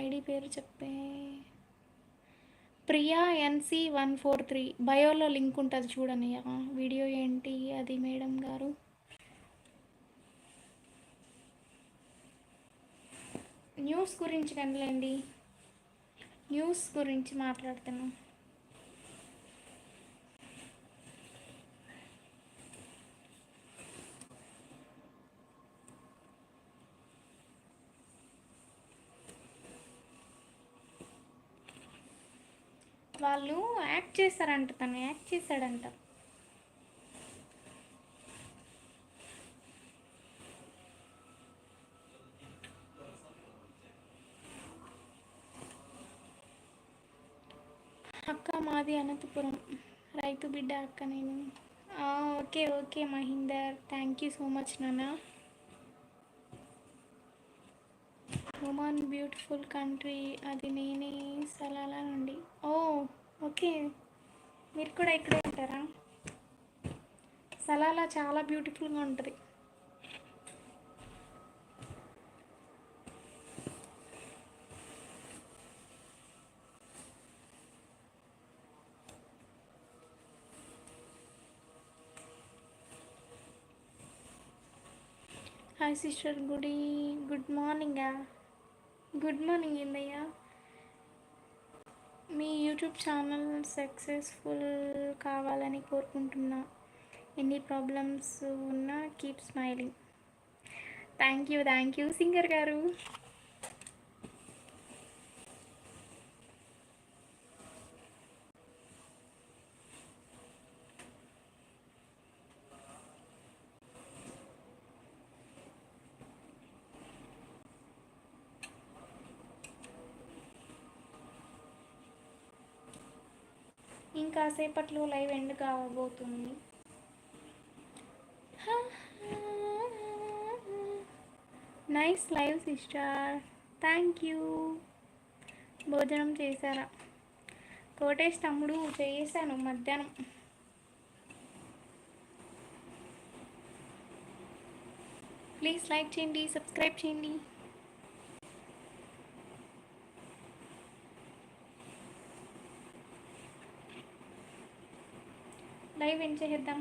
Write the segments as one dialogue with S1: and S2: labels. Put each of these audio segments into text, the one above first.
S1: ID పేరు చెప్పే Priya NC one four three. బయోలో link ఉంటుంది చూడండి వీడియో ఏంటి? అది మేడం గారు. న్యూస్ గురించి కనలేండి న్యూస్ గురించి మాట్లాడుతున్నాం. వాళ్ళు యాక్ట్ చేశారంట తను యాక్ట్ చేశాడంట. అక్క మాది అనంతపురం. రైతు బిడ్డ అక్క నేను. Okay okay Mahinder. Thank you so much నాన్న. ఒమాన్ బ్యూటిఫుల్ కంట్రీ అది నేనే సలాలా నుండి. Oh okay. మీరు కూడా ఇక్కడే ఉంటారా? సలాలా చాలా బ్యూటిఫుల్గా ఉంటుంది. హాయ్ సిస్టర్ గుడ్ గుడ్ మార్నింగా గుడ్ మార్నింగ్ ఏందయ్యా? మీ యూట్యూబ్ ఛానల్ సక్సెస్ఫుల్ కావాలని కోరుకుంటున్నా. ఎన్ని ప్రాబ్లమ్స్ ఉన్నా keep smiling. Thank you thank you singer గారు. ఇంకా సేపట్లో లైవ్ ఎండ్ కాబోతుంది. Nice live sister. Thank you. భోజనం చేశారా? కోటేష్ తమ్ముడు చేశాను మధ్యాహ్నం. ప్లీజ్ లైక్ చేయండి సబ్స్క్రైబ్ చేయండి. లైవ్ ఏం చేద్దాం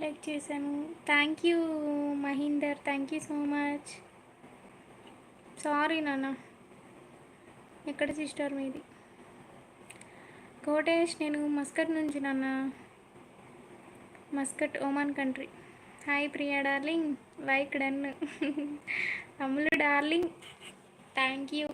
S1: లైక్ చేశాను. Thank you Mahinder. Thank you so much sorry నాన్న. ఎక్కడ సిస్టర్ మీది? కోటేష్ నేను మస్కట్ నుంచి నాన్న. Muscat Oman country. Hi Priya darling. Like done Ammulu darling. Thank you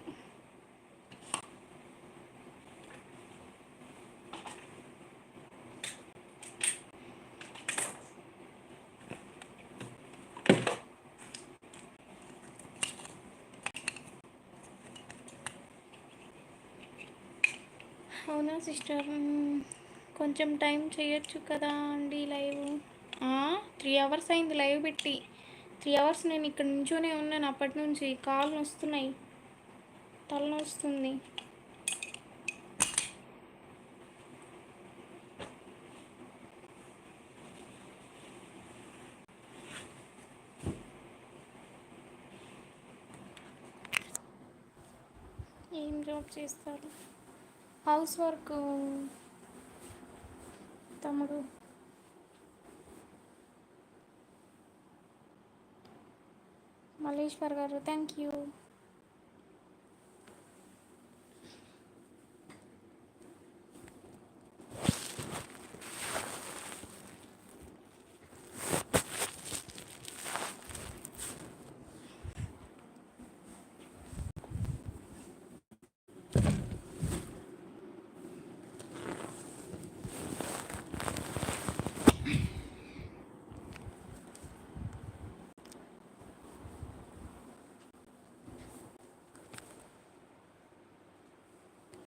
S1: అవునా సిస్టర్? కొంచెం టైం చేయొచ్చు కదా అండి లైవ్. త్రీ అవర్స్ అయింది లైవ్ పెట్టి. త్రీ అవర్స్ నేను ఇక్కడ నుంచోనే ఉన్నాను అప్పటి నుంచి. కాళ్ళు వస్తున్నాయి తలనొస్తుంది ఏం జాబ్ చేస్తారు? House work. తమ్ముడు. మల్లేశ్వర్ గారు థ్యాంక్ యూ